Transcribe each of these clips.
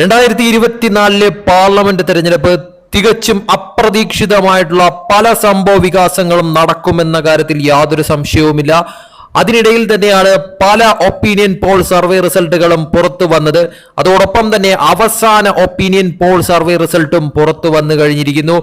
രണ്ടായിരത്തി ഇരുപത്തിനാലിലെ പാർലമെന്റ് തെരഞ്ഞെടുപ്പ് തികച്ചും അപ്രതീക്ഷിതമായിട്ടുള്ള പല സംഭവ വികാസങ്ങളും നടക്കുമെന്ന കാര്യത്തിൽ യാതൊരു സംശയവുമില്ല. അതിനിടയിൽ തന്നെയാണ് പല ഒപ്പീനിയൻ പോൾ സർവേ റിസൾട്ടുകളും പുറത്തു വന്നത്. അതോടൊപ്പം തന്നെ അവസാന ഒപ്പീനിയൻ പോൾ സർവേ റിസൾട്ടും പുറത്തു വന്നു കഴിഞ്ഞിരിക്കുന്നു.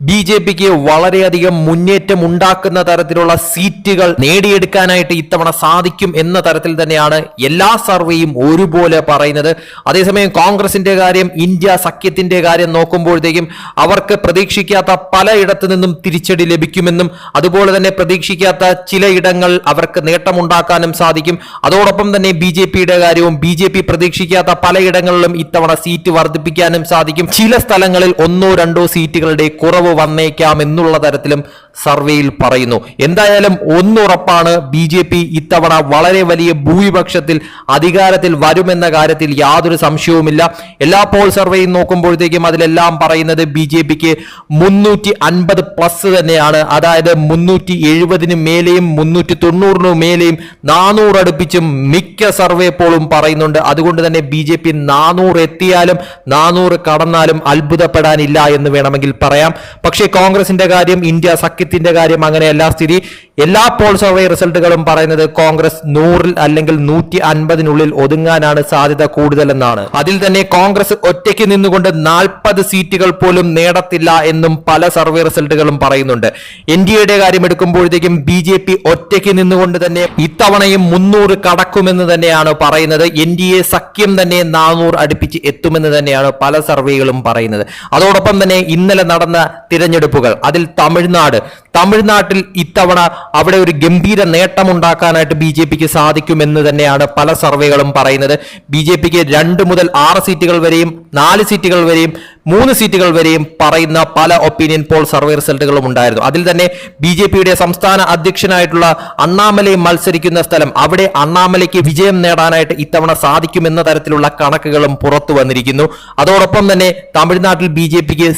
ബി ജെ പിക്ക് വളരെയധികം മുന്നേറ്റം ഉണ്ടാക്കുന്ന തരത്തിലുള്ള സീറ്റുകൾ നേടിയെടുക്കാനായിട്ട് ഇത്തവണ സാധിക്കും എന്ന തരത്തിൽ തന്നെയാണ് എല്ലാ സർവേയും ഒരുപോലെ പറയുന്നത്. അതേസമയം കോൺഗ്രസിന്റെ കാര്യം ഇന്ത്യ സഖ്യത്തിന്റെ കാര്യം നോക്കുമ്പോഴത്തേക്കും അവർക്ക് പ്രതീക്ഷിക്കാത്ത പലയിടത്തു നിന്നും തിരിച്ചടി ലഭിക്കുമെന്നും അതുപോലെ തന്നെ പ്രതീക്ഷിക്കാത്ത ചിലയിടങ്ങൾ അവർക്ക് നേട്ടമുണ്ടാക്കാനും സാധിക്കും. അതോടൊപ്പം തന്നെ ബി ജെ പിയുടെ കാര്യവും ബി ജെ പി പ്രതീക്ഷിക്കാത്ത പലയിടങ്ങളിലും ഇത്തവണ സീറ്റ് വർദ്ധിപ്പിക്കാനും സാധിക്കും. ചില സ്ഥലങ്ങളിൽ ഒന്നോ രണ്ടോ സീറ്റുകളുടെ കുറവ് വന്നേക്കാം എന്നുള്ള തരത്തിലും സർവേയിൽ പറയുന്നു. എന്തായാലും ഒന്നുറപ്പാണ് ബി ജെ പി ഇത്തവണ വളരെ വലിയ ഭൂരിപക്ഷത്തിൽ അധികാരത്തിൽ വരുമെന്ന കാര്യത്തിൽ യാതൊരു സംശയവുമില്ല. എല്ലാ പോൾ സർവേയും നോക്കുമ്പോഴത്തേക്കും അതിലെല്ലാം പറയുന്നത് ബി ജെ പിക്ക് മുന്നൂറ്റി അൻപത് പ്ലസ് തന്നെയാണ്. അതായത് മുന്നൂറ്റി എഴുപതിന് മേലെയും മുന്നൂറ്റി തൊണ്ണൂറിന് മേലെയും നാനൂറ് അടുപ്പിച്ചും മിക്ക സർവേ പോളും പറയുന്നുണ്ട്. അതുകൊണ്ട് തന്നെ ബി ജെ പി നാനൂറ് എത്തിയാലും നാനൂറ് കടന്നാലും അത്ഭുതപ്പെടാനില്ല എന്ന് വേണമെങ്കിൽ പറയാം. പക്ഷേ കോൺഗ്രസിന്റെ കാര്യം ഇന്ത്യ സഖ്യത്തിന്റെ കാര്യം അങ്ങനെയല്ല സ്ഥിതി എല്ലാ പോൾ സർവേ റിസൾട്ടുകളും പറയുന്നത് കോൺഗ്രസ് നൂറിൽ അല്ലെങ്കിൽ നൂറ്റി അൻപതിനുള്ളിൽ ഒതുങ്ങാനാണ് സാധ്യത കൂടുതലെന്നാണ്. അതിൽ തന്നെ കോൺഗ്രസ് ഒറ്റയ്ക്ക് നിന്നുകൊണ്ട് നാൽപ്പത് സീറ്റുകൾ പോലും നേടത്തില്ല എന്നും പല സർവേ റിസൾട്ടുകളും പറയുന്നുണ്ട്. എൻ ഡി എയുടെ കാര്യം എടുക്കുമ്പോഴത്തേക്കും ബി ജെ പി ഒറ്റയ്ക്ക് നിന്നുകൊണ്ട് തന്നെ ഇത്തവണയും മുന്നൂറ് കടക്കുമെന്ന് തന്നെയാണ് പറയുന്നത്. എൻ ഡി എ സഖ്യം തന്നെ നാനൂറ് അടുപ്പിച്ച് എത്തുമെന്ന് തന്നെയാണ് പല സർവേകളും പറയുന്നത്. അതോടൊപ്പം തന്നെ ഇന്നലെ നടന്ന തിരഞ്ഞെടുപ്പുകൾ അതിൽ തമിഴ്നാട് തമിഴ്നാട്ടിൽ ഇത്തവണ അവിടെ ഒരു ഗംഭീര നേട്ടമുണ്ടാക്കാനായിട്ട് ബി ജെ പിക്ക് സാധിക്കുമെന്ന് തന്നെയാണ് പല സർവേകളും പറയുന്നത്. ബി ജെ പിക്ക് രണ്ട് മുതൽ ആറ് സീറ്റുകൾ വരെയും നാല് സീറ്റുകൾ വരെയും മൂന്ന് സീറ്റുകൾ വരെയും പറയുന്ന പല ഒപ്പീനിയൻ പോൾ സർവേ റിസൾട്ടുകളും ഉണ്ടായിരുന്നു. അതിൽ തന്നെ ബി ജെ പിയുടെ സംസ്ഥാന അധ്യക്ഷനായിട്ടുള്ള അണ്ണാമലൈ മത്സരിക്കുന്ന സ്ഥലം അവിടെ അണ്ണാമലയ്ക്ക് വിജയം നേടാനായിട്ട് ഇത്തവണ സാധിക്കുമെന്ന തരത്തിലുള്ള കണക്കുകളും പുറത്തു വന്നിരിക്കുന്നു. അതോടൊപ്പം തന്നെ തമിഴ്നാട്ടിൽ ബി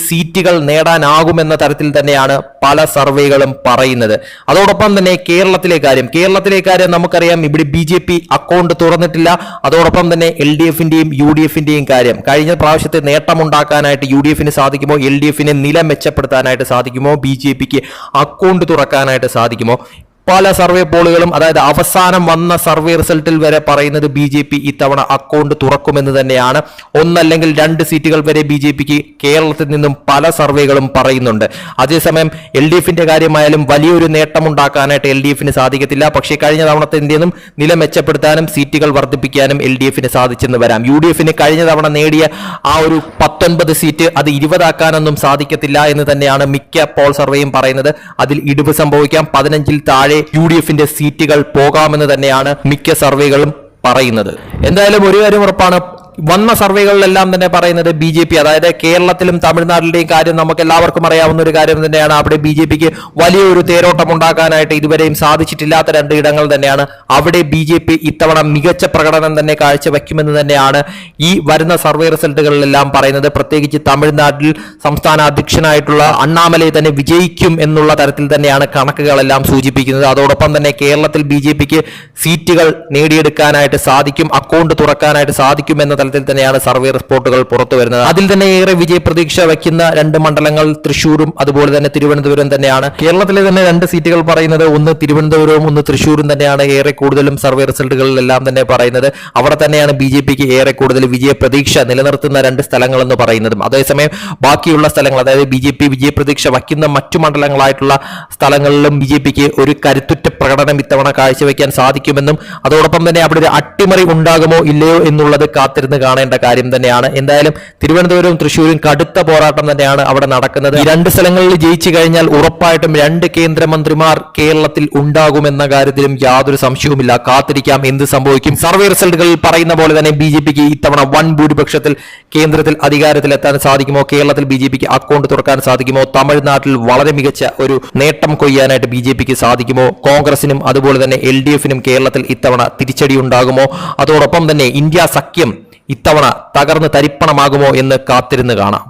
സീറ്റുകൾ നേടാനാകുമെന്ന തരത്തിൽ തന്നെയാണ് പല സർവേകളും പറയുന്നത്. അതോടൊപ്പം തന്നെ കേരളത്തിലെ കാര്യം. കേരളത്തിലെ കാര്യം നമുക്കറിയാം ഇവിടെ ബി ജെ പി അക്കൗണ്ട് തുറന്നിട്ടില്ല. അതോടൊപ്പം തന്നെ എൽ ഡി എഫിന്റെയും യു ഡി എഫിന്റെയും കാര്യം. കഴിഞ്ഞ പ്രാവശ്യത്തെ നേട്ടമുണ്ടാക്കാനായിട്ട് യു ഡി എഫിന് സാധിക്കുമോ? എൽ ഡി എഫിനെ നില മെച്ചപ്പെടുത്താനായിട്ട് സാധിക്കുമോ? ബി ജെ പിക്ക് അക്കൗണ്ട് തുറക്കാനായിട്ട് സാധിക്കുമോ? പല സർവേ പോളുകളും അതായത് അവസാനം വന്ന സർവേ റിസൾട്ടിൽ വരെ പറയുന്നത് ബി ജെ പി ഇത്തവണ അക്കൗണ്ട് തുറക്കുമെന്ന് തന്നെയാണ്. ഒന്നല്ലെങ്കിൽ രണ്ട് സീറ്റുകൾ വരെ ബി ജെ പിക്ക് കേരളത്തിൽ നിന്നും പല സർവേകളും പറയുന്നുണ്ട്. അതേസമയം എൽ ഡി എഫിന്റെ കാര്യമായാലും വലിയൊരു നേട്ടമുണ്ടാക്കാനായിട്ട് എൽ ഡി എഫിന് സാധിക്കത്തില്ല. പക്ഷേ കഴിഞ്ഞ തവണത്തിന്റെയും നില മെച്ചപ്പെടുത്താനും സീറ്റുകൾ വർദ്ധിപ്പിക്കാനും എൽ ഡി എഫിന് സാധിച്ചെന്ന് വരാം. യു ഡി എഫിന് കഴിഞ്ഞ തവണ നേടിയ ആ ഒരു പത്തൊൻപത് സീറ്റ് അത് ഇരുപതാക്കാനൊന്നും സാധിക്കത്തില്ല എന്ന് തന്നെയാണ് മിക്ക പോൾ സർവേയും പറയുന്നത്. അതിൽ ഇടിവ് സംഭവിക്കാം. പതിനഞ്ചിൽ താഴെ യു ഡി എഫിന്റെ സീറ്റുകൾ പോകാമെന്ന് തന്നെയാണ് മിക്ക സർവേകളും പറയുന്നത്. എന്തായാലും ഒരു കാര്യം ഉറപ്പാണ് വന്ന സർവേകളിലെല്ലാം തന്നെ പറയുന്നത് ബി ജെ പി. അതായത് കേരളത്തിലും തമിഴ്നാട്ടിലെയും കാര്യം നമുക്ക് എല്ലാവർക്കും അറിയാവുന്ന ഒരു കാര്യം തന്നെയാണ്. അവിടെ ബി ജെ പിക്ക് വലിയൊരു തേരോട്ടം ഉണ്ടാക്കാനായിട്ട് ഇതുവരെയും സാധിച്ചിട്ടില്ലാത്ത രണ്ട് ഇടങ്ങൾ തന്നെയാണ്. അവിടെ ബി ജെ പി ഇത്തവണ മികച്ച പ്രകടനം തന്നെ കാഴ്ചവെക്കുമെന്ന് തന്നെയാണ് ഈ വരുന്ന സർവേ റിസൾട്ടുകളിലെല്ലാം പറയുന്നത്. പ്രത്യേകിച്ച് തമിഴ്നാട്ടിൽ സംസ്ഥാന അധ്യക്ഷനായിട്ടുള്ള അണ്ണാമലൈ തന്നെ വിജയിക്കും എന്നുള്ള തരത്തിൽ തന്നെയാണ് കണക്കുകളെല്ലാം സൂചിപ്പിക്കുന്നത്. അതോടൊപ്പം തന്നെ കേരളത്തിൽ ബി സീറ്റുകൾ നേടിയെടുക്കാനായിട്ട് സാധിക്കും അക്കൗണ്ട് തുറക്കാനായിട്ട് സാധിക്കും എന്ന തലത്തിൽ തന്നെയാണ് സർവേ റിപ്പോർട്ടുകൾ പുറത്തു വരുന്നത്. അതിൽ തന്നെ ഏറെ വിജയ പ്രതീക്ഷ വയ്ക്കുന്ന രണ്ട് മണ്ഡലങ്ങൾ തൃശൂരും അതുപോലെ തന്നെ തിരുവനന്തപുരം തന്നെയാണ്. കേരളത്തിലെ തന്നെ രണ്ട് സീറ്റുകൾ പറയുന്നത് ഒന്ന് തിരുവനന്തപുരവും ഒന്ന് തൃശൂരും തന്നെയാണ് ഏറെ കൂടുതലും സർവേ റിസൾട്ടുകളിലെല്ലാം തന്നെ പറയുന്നത്. അവിടെ തന്നെയാണ് ബി ജെ പിക്ക് ഏറെ കൂടുതൽ വിജയ പ്രതീക്ഷ നിലനിർത്തുന്ന രണ്ട് സ്ഥലങ്ങൾ എന്ന് പറയുന്നതും. അതേസമയം ബാക്കിയുള്ള സ്ഥലങ്ങൾ അതായത് ബി ജെ പി വിജയ പ്രതീക്ഷ വയ്ക്കുന്ന മറ്റു മണ്ഡലങ്ങളായിട്ടുള്ള സ്ഥലങ്ങളിലും ബി ജെ പിക്ക് ഒരു കരുത്തുറ്റ പ്രകടനം ഇത്തവണ കാഴ്ചവെക്കാൻ സാധിക്കുമെന്നും അതോടൊപ്പം തന്നെ അവിടെ ഒരു അട്ടിമറി ഉണ്ടാകുമോ ഇല്ലയോ എന്നുള്ളത് കാത്തിരുന്ന് കാണേണ്ട കാര്യം തന്നെയാണ്. എന്തായാലും തിരുവനന്തപുരവും തൃശ്ശൂരും കടുത്ത പോരാട്ടം തന്നെയാണ് അവിടെ നടക്കുന്നത്. രണ്ട് സ്ഥലങ്ങളിൽ ജയിച്ചു കഴിഞ്ഞാൽ ഉറപ്പായിട്ടും രണ്ട് കേന്ദ്രമന്ത്രിമാർ കേരളത്തിൽ ഉണ്ടാകുമെന്ന കാര്യത്തിലും യാതൊരു സംശയവുമില്ല. കാത്തിരിക്കാം എന്ത് സംഭവിക്കും. സർവേ റിസൾട്ടുകളിൽ പറയുന്ന പോലെ തന്നെ ബി ജെ പിക്ക് ഇത്തവണ വൻ ഭൂരിപക്ഷത്തിൽ കേന്ദ്രത്തിൽ അധികാരത്തിൽ എത്താൻ സാധിക്കുമോ? കേരളത്തിൽ ബി ജെ പിക്ക് അക്കൗണ്ട് തുറക്കാൻ സാധിക്കുമോ? തമിഴ്നാട്ടിൽ വളരെ മികച്ച ഒരു നേട്ടം കൊയ്യാനായിട്ട് ബി ജെ പിക്ക് സാധിക്കുമോ? കോൺഗ്രസിനും അതുപോലെ തന്നെ എൽ ഡി എഫിനും കേരളത്തിൽ ഇത്തവണ തിരിച്ചടി ഉണ്ടാകുമോ അതോടൊപ്പം തന്നെ ഇന്ത്യ സഖ്യം ഇത്തവണ തകർന്ന് തരിപ്പണമാകുമോ എന്ന് കാത്തിരുന്ന് കാണാം.